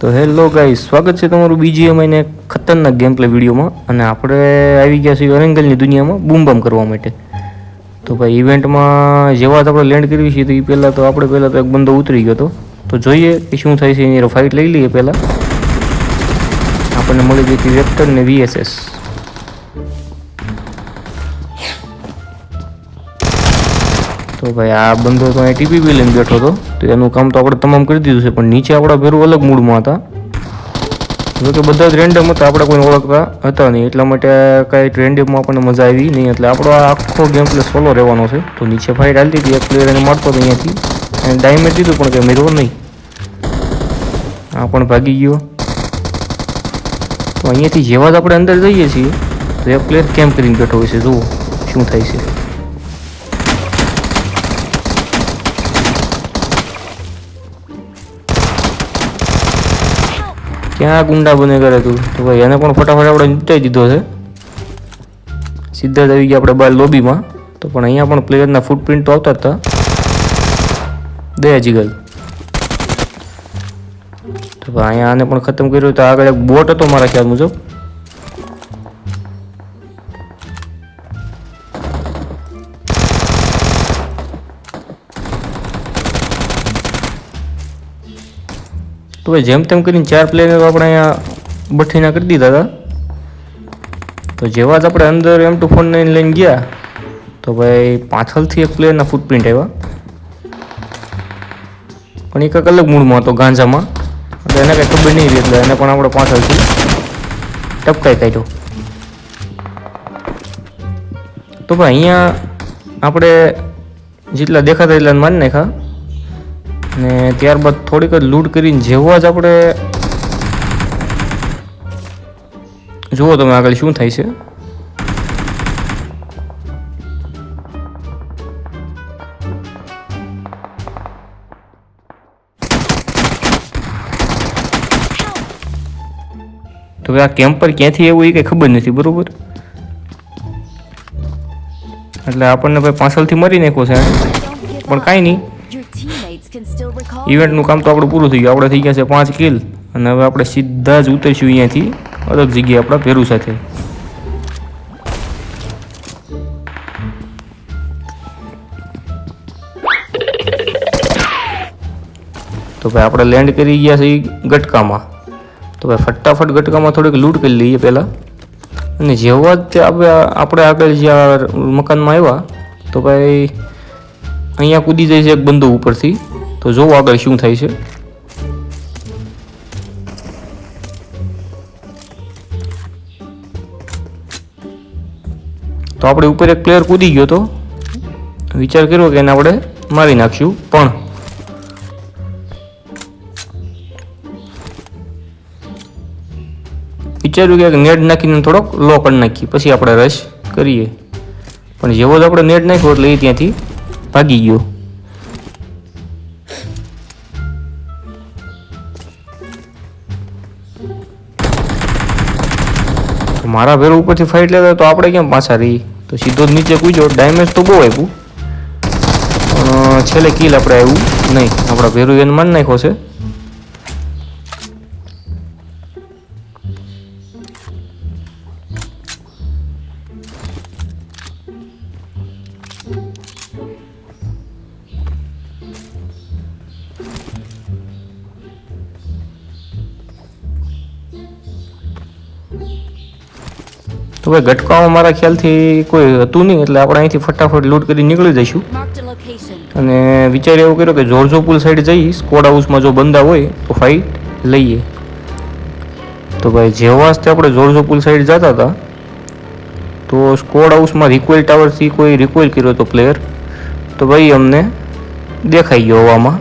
તો હેલો ગાઈ સ્વાગત છે તમારું બીજી અમાઈને ખતરનાક ગેમ પ્લે વિડીયોમાં. અને આપણે આવી ગયા છીએ ઓરેંગલની દુનિયામાં બૂમ બમ કરવા માટે. તો ભાઈ ઇવેન્ટમાં જેવા આપણે લેન્ડ કરવી છે તો એ પહેલાં તો આપણે પહેલાં તો એક બંદો ઉતરી ગયો હતો. તો જોઈએ કે શું થાય છે એની ફાઇટ લઈ લઈએ પહેલાં. આપણને મળી ગઈ હતી વેક્ટર ને વીએસએસ તો ભાઈ આ બંધો તો અહીં ટીપીપી લઈને બેઠો હતો. તો એનું કામ તો આપણે તમામ કરી દીધું છે, પણ નીચે આપણા ભેરું અલગ મૂડમાં હતા. જો કે બધા જ રેન્ડમ હતા, આપણે કોઈને ઓળખતા હતા નહીં. એટલા માટે કાંઈ રેન્ડમમાં આપણને મજા આવી નહીં. એટલે આપણો આખો ગેમ પ્લે સોલો રહેવાનો છે. તો નીચે ફાઇટ હાલતી હતી એક પ્લેયર એને મારતો હતો અહીંયાથી અને ડાયમેજ દીધું, પણ કે મેળવો નહીં. આ પણ ભાગી ગયો. તો અહીંયાથી જેવા જ આપણે અંદર જઈએ છીએ, તો એક પ્લેયર કેમ કરીને બેઠો હોય છે. જુઓ શું થાય છે. ક્યાં ગુંડા બને કરે તું? તો ભાઈ એને પણ ફટાફટ આપણે નીટાઈ દીધો છે. સીધા જ આવી ગયા આપણે બહાર લોબીમાં તો પણ અહીંયા પણ પ્લેયરના ફૂટપ્રિન્ટ તો આવતા હતા દયા જીગલ તો અહીંયા આને પણ ખતમ કર્યું તો આગળ એક બોટ હતો મારા ખ્યાલ મુજબ. તો ભાઈ જેમ તેમ કરીને ચાર પ્લેયર આપણે અહીંયા બઠીના કરી દીધા હતા. તો જેવા જ આપણે અંદર એમ ટુ ફોન લઈને લઈને ગયા, તો ભાઈ પાછળથી એક પ્લેયરના ફૂટપ્રિન્ટ આવ્યા. પણ એક અલગ મૂડમાં હતો ગાંજામાં. એટલે એને કંઈ ખબર નહીં રહી એટલે એને પણ આપણે પાછળથી ટપકાઈ કાઢ્યો. તો ભાઈ અહીંયા આપણે જેટલા દેખાતા એટલા માની નાખ્યા. ને ત્યારબાદ થોડીક જ લૂંટ કરીને જેવા જ આપણે જુઓ તમે આગળ શું થાય છે. તો ભાઈ આ કેમ્પર ક્યાંથી એવું એ કંઈ ખબર નથી, બરોબર? એટલે આપણને ભાઈ પાછળથી મરી નાખ્યો છે. પણ કાંઈ નહીં. ઇવેન્ટનું કામ તો આપણું પૂરું થઈ ગયું. આપણે થઈ ગયા છે પાંચ કિલ અને હવે આપણે સીધા જ ઉતરીશું અહીંયાથી. અલગ જગ્યાએ આપણા ભેરુ સાથે. તો ભાઈ આપણે લેન્ડ કરી ગયા છીએ ગટકામાં. તો ભાઈ ફટાફટ ગટકામાં થોડીક લૂંટ કરી લઈએ પહેલાં. અને જેવા જ આપણે આગળ જ્યાં મકાનમાં આવ્યા, તો ભાઈ અહીંયા કૂદી જાય છે એક બંદૂક ઉપરથી. તો જોવો આગળ શું થાય છે. તો આપણે ઉપર એક પ્લેયર કૂદી ગયો તો. વિચાર કર્યો કે એને આપણે મારી નાખશું, પણ. વિચાર્યું કે નેટ નાખીને થોડોક લો કરી નાખીએ, પછી આપણે રશ કરીએ. પણ જેવો જ આપણે નેટ નાખ્યો એટલે એ ત્યાંથી ભાગી ગયો. મારા ભેર ઉપરથી ફાઇટ લેતા તો આપણે કેમ પાછા રહી તો સીધો જ નીચે કૂદ્યો. ડેમેજ તો બહુ આપ્યું. પણ છેલ્લે કિલ આપણે આવ્યું નહીં. આપણા ભેરું એને માન નાખ્યો છે. તો ભાઈ ગટકામાં મારા ખ્યાલથી કોઈ હતું નહીં એટલે આપણે અહીંથી ફટાફટ લૂટ કરી નીકળી જઈશું. અને વિચાર એવું કર્યો કે જોરજો પુલ સાઈડ જઈ સ્કોડ હાઉસમાં જો બંદા હોય તો ફાઇટ લઈએ. તો ભાઈ જેવા વાસ્તે આપણે જોરજો પુલ સાઈડ જતા હતા તો સ્કોડ હાઉસમાં રિકોઇલ ટાવરથી કોઈ રિકોઇલ કર્યો હતો પ્લેયર તો ભાઈ અમને દેખાઈ ગયો હવામાં.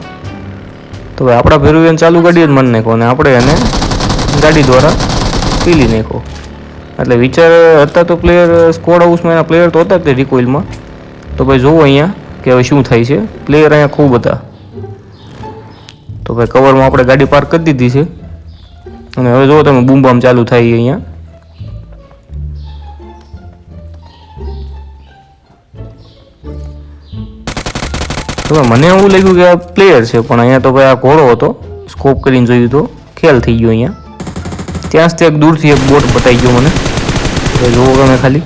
તો ભાઈ આપણા ભેરુ એને ચાલુ ગાડી જ મન નાખ્યો અને આપણે એને ગાડી દ્વારા પીલી નાખ્યો એટલે વિચાર હતા તો પ્લેયર સ્કોડ હાઉસમાં એના પ્લેયર તો હતા તે રિકોઇલમાં તો ભાઈ જોવો અહીંયા કે હવે શું થાય છે. પ્લેયર અહીંયા ખૂબ હતા. તો ભાઈ કવરમાં આપણે ગાડી પાર્ક કરી દીધી છે. અને હવે જુઓ તમે બૂમબામ ચાલુ થાય અહીંયા. તો મને એવું લાગ્યું કે આ પ્લેયર છે, પણ અહીંયા તો ભાઈ આ ઘોડો હતો. સ્કોપ કરીને જોયું તો. ખ્યાલ થઈ ગયો અહીંયા. ત્યાં જ એક દૂરથી એક બોટ બતાવી ગયો મને. તો જોવો તમે ખાલી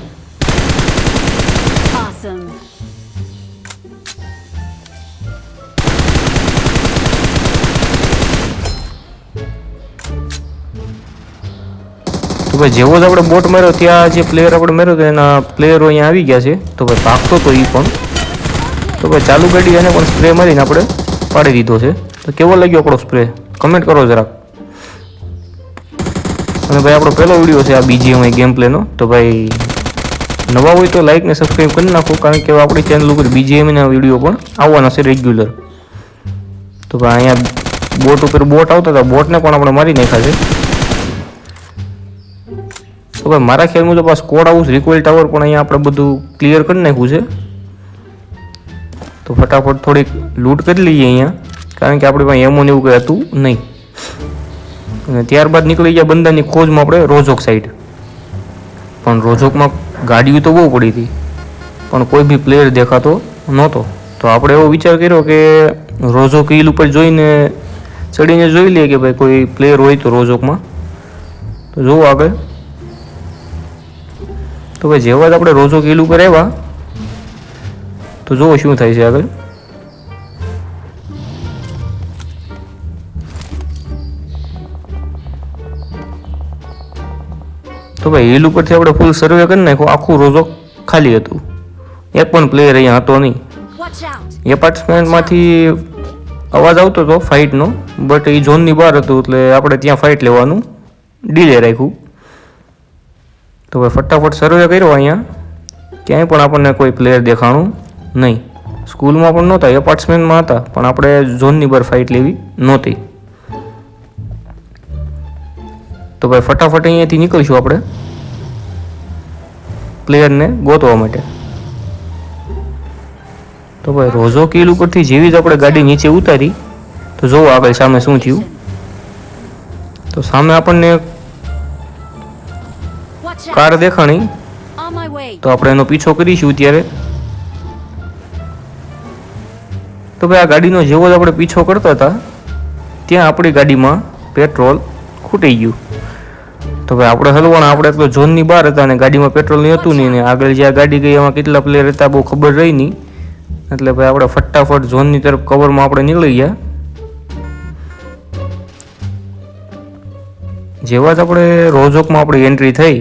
તો ભાઈ જેવો જ આપણે બોટ માર્યો ત્યાં જે પ્લેયર આપણે માર્યો તો એના પ્લેયરો અહીંયા આવી ગયા છે. તો ભાઈ ભાગતો તો એ પણ. તો ભાઈ ચાલુ ગાડી એને પણ સ્પ્રે મારીને આપણે પાડી દીધો છે. તો કેવો લાગ્યો આપણો સ્પ્રે કમેન્ટ કરો જરાક. અને ભાઈ, આપણો પહેલો વીડિયો છે આ બીજીએમઆઈ ગેમ પ્લેનો તો ભાઈ, નવા હોય તો લાઈક ને સબસ્ક્રાઈબ કરી નાખો, કારણ કે આપણી ચેનલ ઉપર બીજીએમના વીડિયો પણ આવવાના છે રેગ્યુલર તો ભાઈ, અહીંયા બોટ ઉપર બોટ આવતા હતા. બોટને પણ આપણે મારી નાખ્યા છે. તો ભાઈ, મારા ખ્યાલ મુજબ આ સ્કોડ હાઉસ રિકોઇલ ટાવર પણ અહીંયા આપણે બધું ક્લિયર કરી નાખ્યું છે. તો ફટાફટ થોડીક લૂંટ કરી લઈએ અહીંયા, કારણ કે આપણી પાસે એમો ને એવું કંઈ હતું નહીં. અને ત્યારબાદ નીકળી ગયા બંદાની ખોજમાં આપણે રોઝોક સાઈડ પણ રોઝોકમાં ગાડીઓ તો બહુ પડી હતી. પણ કોઈ બી પ્લેયર દેખાતો નહોતો. તો આપણે એવો વિચાર કર્યો કે રોજોક હિલ ઉપર જોઈને ચડીને જોઈ લઈએ કે ભાઈ કોઈ પ્લેયર હોય તો રોઝોકમાં તો જોવો આગળ. તો ભાઈ જેવા જ આપણે રોઝો હિલ ઉપર આવ્યા. તો જુઓ શું થાય છે આગળ. તો ભાઈ હિલ ઉપરથી આપણે ફૂલ સર્વે કરી નાખ્યો આખું રોજો ખાલી હતું. એક પણ પ્લેયર અહીંયા હતો નહીં. એપાર્ટમેન્ટમાંથી અવાજ આવતો હતો ફાઇટનો બટ એ ઝોનની બહાર હતું એટલે આપણે ત્યાં ફાઇટ લેવાનું. ડીલે રાખ્યું. તો ભાઈ ફટાફટ સર્વે કર્યો અહીંયા. ક્યાંય પણ આપણને કોઈ પ્લેયર દેખાણું નહીં. સ્કૂલમાં પણ નહોતા એપાર્ટમેન્ટમાં હતા પણ આપણે ઝોનની બહાર ફાઇટ લેવી નહોતી. તો ભાઈ ફટાફટ અહીંયાથી નીકળીશું આપણે પ્લેયરને ગોતવા માટે. તો ભાઈ રોઝો કિલ ઉપરથી જેવી જ આપણે ગાડી નીચે ઉતારી તો જોવો આગળ સામે શું થયું. તો સામે આપણને કાર દેખાણી. તો આપણે એનો પીછો કરીશું ત્યારે. તો ભાઈ આ ગાડીનો જેવો જ આપણે પીછો કરતા હતા ત્યાં આપણી ગાડીમાં પેટ્રોલ ખૂટી ગયું. તો ભાઈ, આપણે હલવાણ આપણે તો ઝોનની બહાર હતા અને ગાડીમાં પેટ્રોલ નહીં હતું નહીં આગળ જ્યાં ગાડી ગઈ, એમાં કેટલા પ્લેયર હતા બહુ ખબર રહી નહીં. એટલે ભાઈ, આપણે ફટાફટ ઝોનની તરફ કવરમાં આપણે નીકળી ગયા. જેવા જ આપણે રોજોકમાં આપણી એન્ટ્રી થઈ.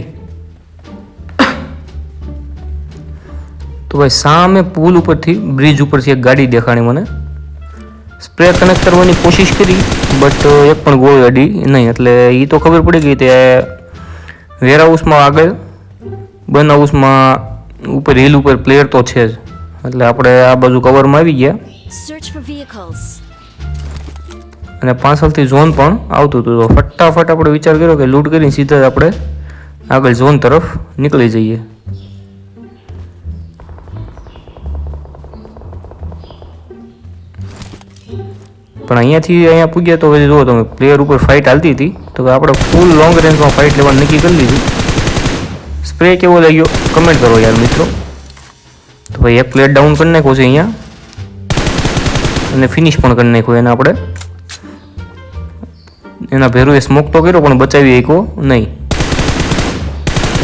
તો ભાઈ, સામે પુલ ઉપરથી બ્રિજ ઉપરથી એક ગાડી દેખાણી મને. સ્પ્રે કનેક્ટ કરવાની કોશિશ કરી બટ એક પણ ગોળી અડી નહીં, એટલે એ તો ખબર પડી ગઈ તે વેર હાઉસમાં આગળ? બન હાઉસમાં ઉપર હિલ ઉપર પ્લેયર તો છે જ. એટલે આપણે આ બાજુ કવરમાં આવી ગયા. અને પાછળથી ઝોન પણ આવતું હતું. તો ફટાફટ આપણે વિચાર કર્યો કે લૂંટ કરીને સીધા જ આપણે આગળ ઝોન તરફ નીકળી જઈએ. પણ અહીંયાથી અહીંયા પૂગ્યા તો પછી જુઓ તમે પ્લેયર ઉપર ફાઇટ હાલતી હતી. તો આપણે ફૂલ લોંગ રેન્જમાં ફાઇટ લેવાનું નક્કી કરી લીધું. સ્પ્રે કેવો લાગ્યો? કમેન્ટ કરો યાર મિત્રો. તો ભાઈ એક પ્લેટ ડાઉન કરી નાખ્યો છે અહીંયા. અને ફિનિશ પણ કરી નાખ્યો એને આપણે. એના ભેરું એ સ્મોક તો કર્યો, પણ બચાવી શક્યો નહીં.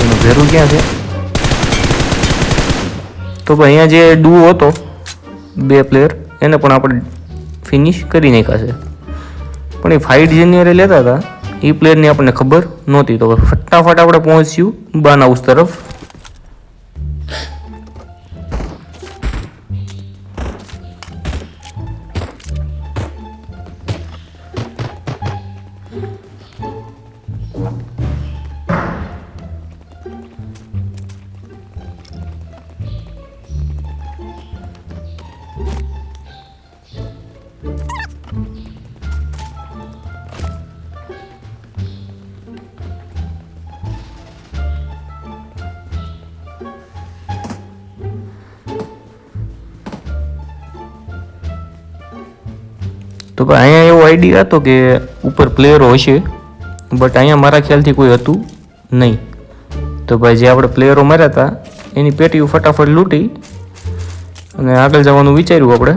એનું ભેરું ક્યાં છે? તો ભાઈ અહીંયા જે ડુઓ હતો, બે પ્લેયર એને પણ આપણે ફિનિશ કરી નાખ્યા છે. પણ એ ફાઇટ જેની લેતા હતા. એ પ્લેયરની આપણને ખબર નહોતી. તો ફટાફટ આપણે પહોંચ્યું બાન હાઉસ તરફ. પણ અહીંયા એવો આઈડિયા હતો કે ઉપર પ્લેયરો હશે બટ અહીંયા મારા ખ્યાલથી કોઈ હતું નહીં. તો ભાઈ, જે આપણે પ્લેયરો માર્યા હતા, એની પેટીઓ ફટાફટ લૂંટી અને આગળ જવાનું વિચાર્યું આપણે.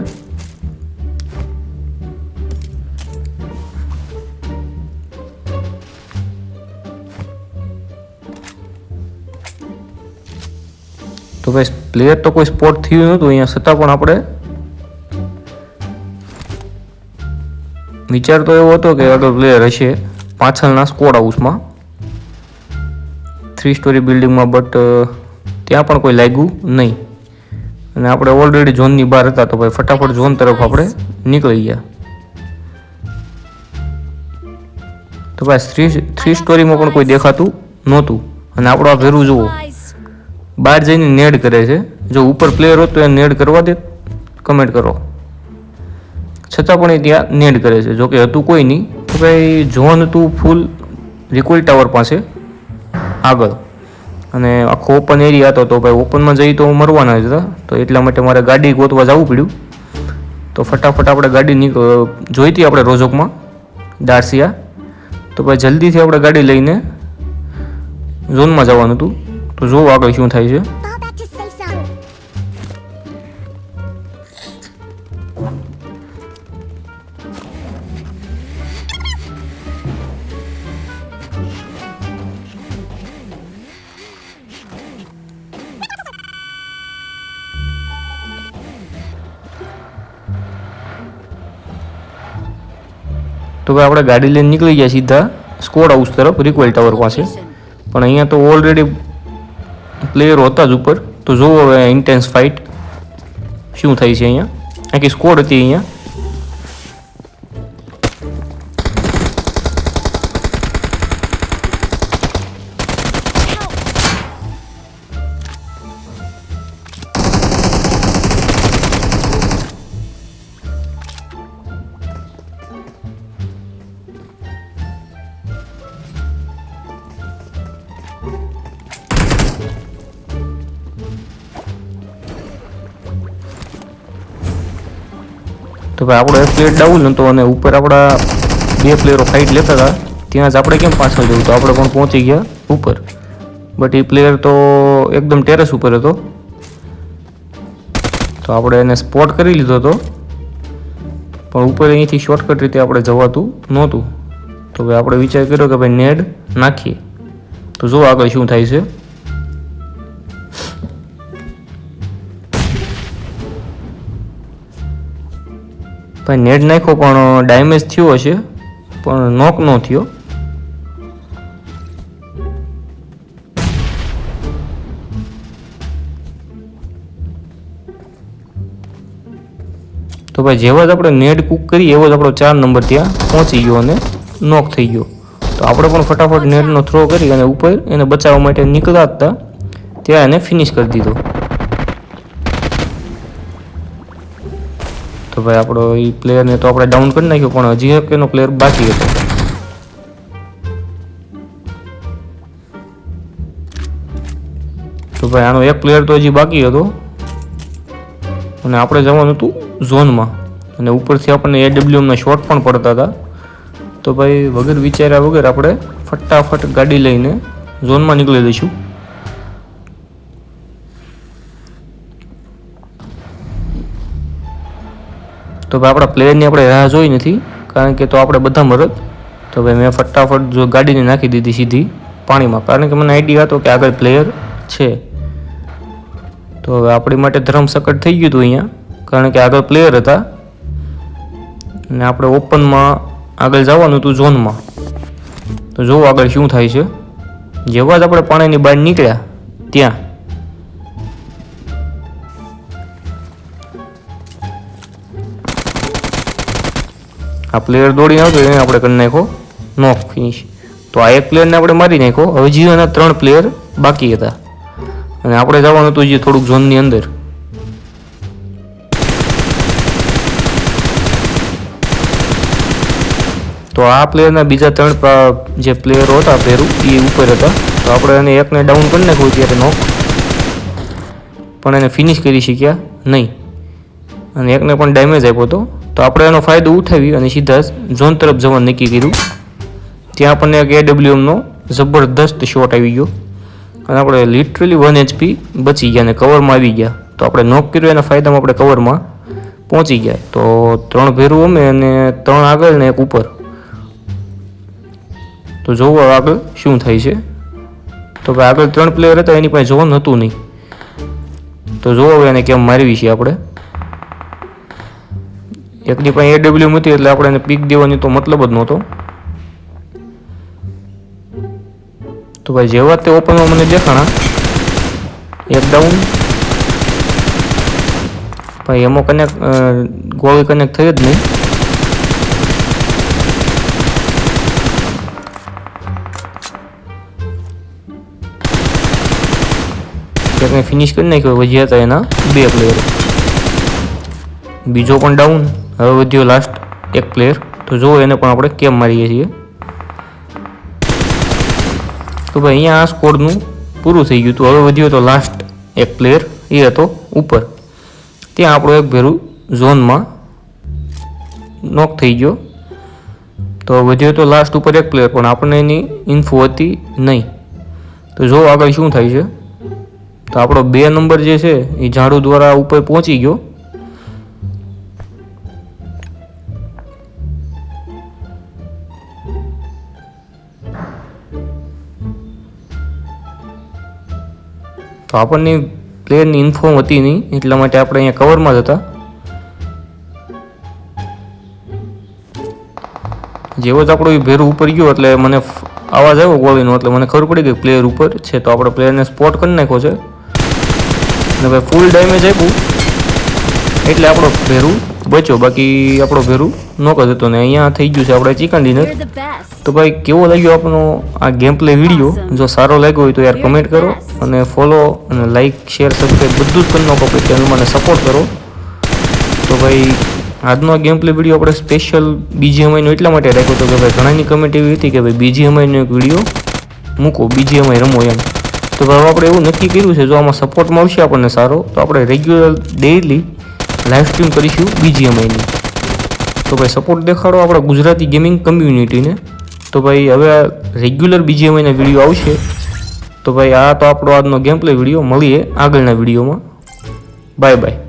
તો ભાઈ પ્લેયર તો કોઈ સ્પોટ થયું નહોતું, અહીંયા છતાં પણ આપણે વિચાર તો એવો હતો કે આગળ પ્લેયર હશે. પાછળના સ્કોડ હાઉસમાં થ્રી સ્ટોરી બિલ્ડિંગમાં બટ ત્યાં પણ કોઈ લાગ્યું નહીં. અને આપણે ઓલરેડી ઝોનની બહાર હતા તો ભાઈ ફટાફટ ઝોન તરફ આપણે નીકળી ગયા. તો ભાઈ થ્રી થ્રી સ્ટોરીમાં પણ કોઈ દેખાતું નહોતું. અને આપણો આ ભેરું જુઓ. બહાર જઈને નેડ કરે છે. જો ઉપર પ્લેયર હોત તો એ નેડ કરવા દે. કમેન્ટ કરો. છતાં પણ એ ત્યાં નેડ કરે છે. જોકે હતું કોઈ નહીં, તો ભાઈ ઝોન હતું ફૂલ રિકોઇલ ટાવર પાસે આગળ. અને આખો ઓપન એરિયા હતો, તો ભાઈ ઓપનમાં જઈ તો મરવાના જ હતા. તો એટલા માટે મારે ગાડી ગોતવા જવું પડ્યું. તો ફટાફટ આપણે ગાડી જોઈતી આપણે રોજોકમાં, દારસિયા. તો ભાઈ જલ્દીથી આપણે ગાડી લઈને ઝોનમાં જવાનું હતું. તો જોવો આગળ શું થાય છે. તો ભાઈ આપણે ગાડી લઈને નીકળી ગયા સીધા સ્કોડ હાઉસ તરફ રિક્વેલ ટાવર પાસે. પણ અહીંયા તો ઓલરેડી પ્લેયરો હતા જ ઉપર. તો જોવો હવે ઇન્ટેન્સ ફાઇટ શું થાય છે અહીંયા. આખી સ્કોડ હતી અહીંયા. તો ભાઈ, આપણો એક પ્લેયર ડાઉન હતો અને ઉપર આપણા બે પ્લેયરો ફાઇટ લેતા હતા. ત્યાં જ આપણે કેમ પાછળ જવું? તો આપણે પણ પહોંચી ગયા ઉપર. બટ એ પ્લેયર તો એકદમ ટેરેસ ઉપર હતો. તો આપણે એને સ્પોટ કરી લીધો હતો. પણ ઉપર અહીંથી શોર્ટકટ રીતે આપણે જવાતું નહોતું. તો ભાઈ, આપણે વિચાર કર્યો કે ભાઈ નેડ નાખીએ. તો જો આગળ શું થાય છે. ભાઈ નેટ નાખ્યો પણ ડેમેજ થયો હશે પણ નોક નો થયો. તો ભાઈ જેવા જ આપણે નેટ કુક કરી એવો જ આપણો ચાર નંબર ત્યાં પહોંચી ગયો અને નોક થઈ ગયો. તો આપણે પણ ફટાફટ નેટનો થ્રો કરી અને ઉપર એને બચાવવા માટે નીકળ્યા હતા ત્યાં એને ફિનિશ કરી દીધો. તો ભાઈ આપણો એ પ્લેયરને તો આપણે ડાઉન કરી નાખ્યો, પણ હજી એક એનો પ્લેયર બાકી હતો. તો ભાઈ આનો એક પ્લેયર તો હજી બાકી હતો. અને આપણે જવાનું હતું ઝોનમાં અને ઉપરથી આપણને એડબ્લ્યુએમના શોટ પણ પડતા હતા. તો ભાઈ વગર વિચાર્યા વગર આપણે ફટાફટ ગાડી લઈને ઝોનમાં નીકળી દઈશું તો ભાઈ આપણા પ્લેયરની આપણે રાહ જોઈ નથી, કારણ કે તો આપણે બધા મરત તો ભાઈ મેં ફટાફટ જો ગાડીને નાખી દીધી સીધી પાણીમાં, કારણ કે મને આઈડિયા હતો કે આગળ પ્લેયર છે. તો હવે આપણી માટે ધર્મસકટ થઈ ગયું હતું અહીંયા, કારણ કે આગળ પ્લેયર હતા. અને આપણે ઓપનમાં આગળ જવાનું હતું ઝોનમાં તો જોવો આગળ શું થાય છે. જેવા જ આપણે પાણીની બહાર નીકળ્યા, ત્યાં. આ પ્લેયર દોડી આવતો એને આપણે કરી નાખ્યો નોક ફિનિશ તો આ એક પ્લેયરને આપણે મારી નાખ્યો. હવે જીઓના ત્રણ પ્લેયર બાકી હતા. અને આપણે જવાનું હતું જે થોડુંક ઝોનની અંદર. તો આ પ્લેયરના બીજા ત્રણ જે પ્લેયરો હતા પહેરું એ ઉપર હતા. તો આપણે એને એકને ડાઉન કરી નાખ્યું ત્યારે નોક પણ એને ફિનિશ કરી શક્યા નહીં. અને એકને પણ ડેમેજ આપ્યો હતો. તો આપણે એનો ફાયદો ઉઠાવી અને સીધા ઝોન તરફ જવાનું નક્કી કર્યું. ત્યાં આપણને એક એડબ્લ્યુએમનો જબરદસ્ત શોટ આવી ગયો. અને આપણે લિટરલી વન એચપી બચી ગયા અને કવરમાં આવી ગયા. તો આપણે નોક કર્યું એના ફાયદામાં આપણે કવરમાં પહોંચી ગયા. તો ત્રણ ભેરું અમે અને ત્રણ આગળ ને એક ઉપર. તો જોવો આગળ શું થાય છે. તો ભાઈ આગળ ત્રણ પ્લેયર હતા, એની પાસે જોવાનું હતું નહીં. તો જોવો એને કેમ મારવી છે આપણે. એકની પાસે એડબ્લ્યુ હતી એટલે આપણે એને પીક દેવાની તો મતલબ જ નહોતો. તો ભાઈ જેવા તે ઓપનમાં મને દેખાણા. એક ડાઉન ભાઈ એમાં કનેક્ટ ગોળી કનેક્ટ થઈ જ નહીં. એકને ફિનિશ કરી નાખ્યો? વધ્યા હતા એના, બે પ્લેયર બીજો પણ ડાઉન હવે વધ્યો લાસ્ટ એક પ્લેયર તો જો એને પણ આપણે કેમ મારીએ છીએ. તો ભાઈ અહીંયા આ સ્કોરનું પૂરું થઈ ગયું હતું. હવે વધ્યો તો લાસ્ટ એક પ્લેયર એ હતો ઉપર. ત્યાં આપણો એક ભેરું ઝોનમાં નોક થઈ ગયો. તો વધ્યો તો લાસ્ટ ઉપર એક પ્લેયર પણ આપણને એની ઇન્ફો હતી નહીં. તો જો આગળ શું થાય છે. તો આપણો બે નંબર જે છે, એ ઝાડુ દ્વારા ઉપર પહોંચી ગયો. તો આપણને પ્લેયરની ઇન્ફોર્મ હતી નહીં, એટલા માટે આપણે અહીંયા કવરમાં જ હતા. જેવો જ આપણો ભેરું ઉપર ગયો, એટલે મને અવાજ આવ્યો ગોળીનો, એટલે મને ખબર પડી ગઈ પ્લેયર ઉપર છે, તો આપણે પ્લેયરને સ્પોટ કરી નાખ્યો છે. અને ભાઈ ફૂલ ડેમેજ આપ્યું. એટલે આપણો ભેરું બચ્યો બાકી આપણો ભેરું નોક હતો ને અહીંયા થઈ ગયું છે આપણે ચિકન ડિનર. તો ભાઈ કેવો લાગ્યો આપણો આ ગેમ પ્લે વીડિયો જો સારો લાગ્યો હોય તો યાર કમેન્ટ કરો અને ફોલો અને લાઇક શેર સબસ્ક્રાઈબ બધું જ કરી નાખો પછી ચેનલમાં સપોર્ટ કરો. તો ભાઈ આજનો ગેમ પ્લે વીડિયો આપણે સ્પેશિયલ બીજીએમઆઈનો એટલા માટે રાખ્યો હતો કે ભાઈ ઘણાની કમેન્ટ એવી હતી કે ભાઈ બીજીએમઆઈનો એક વીડિયો મૂકો બીજીએમઆઈ રમો એમ. તો ભાઈ આપણે એવું નક્કી કર્યું છે જો આમાં સપોર્ટ મળશે આપણને સારો તો આપણે રેગ્યુલર ડેઈલી લાઈવ સ્ટ્રીમ કરીશું બીજીએમઆઈની તો ભાઈ સપોર્ટ દેખાડો આપણા ગુજરાતી ગેમિંગ કમ્યુનિટીને તો ભાઈ હવે રેગ્યુલર બીજીએમઆઈના વીડિયો આવશે. તો ભાઈ આ તો આપણો આજનો ગેમ પ્લે વીડિયો મળીએ આગળના વિડીયોમાં બાય બાય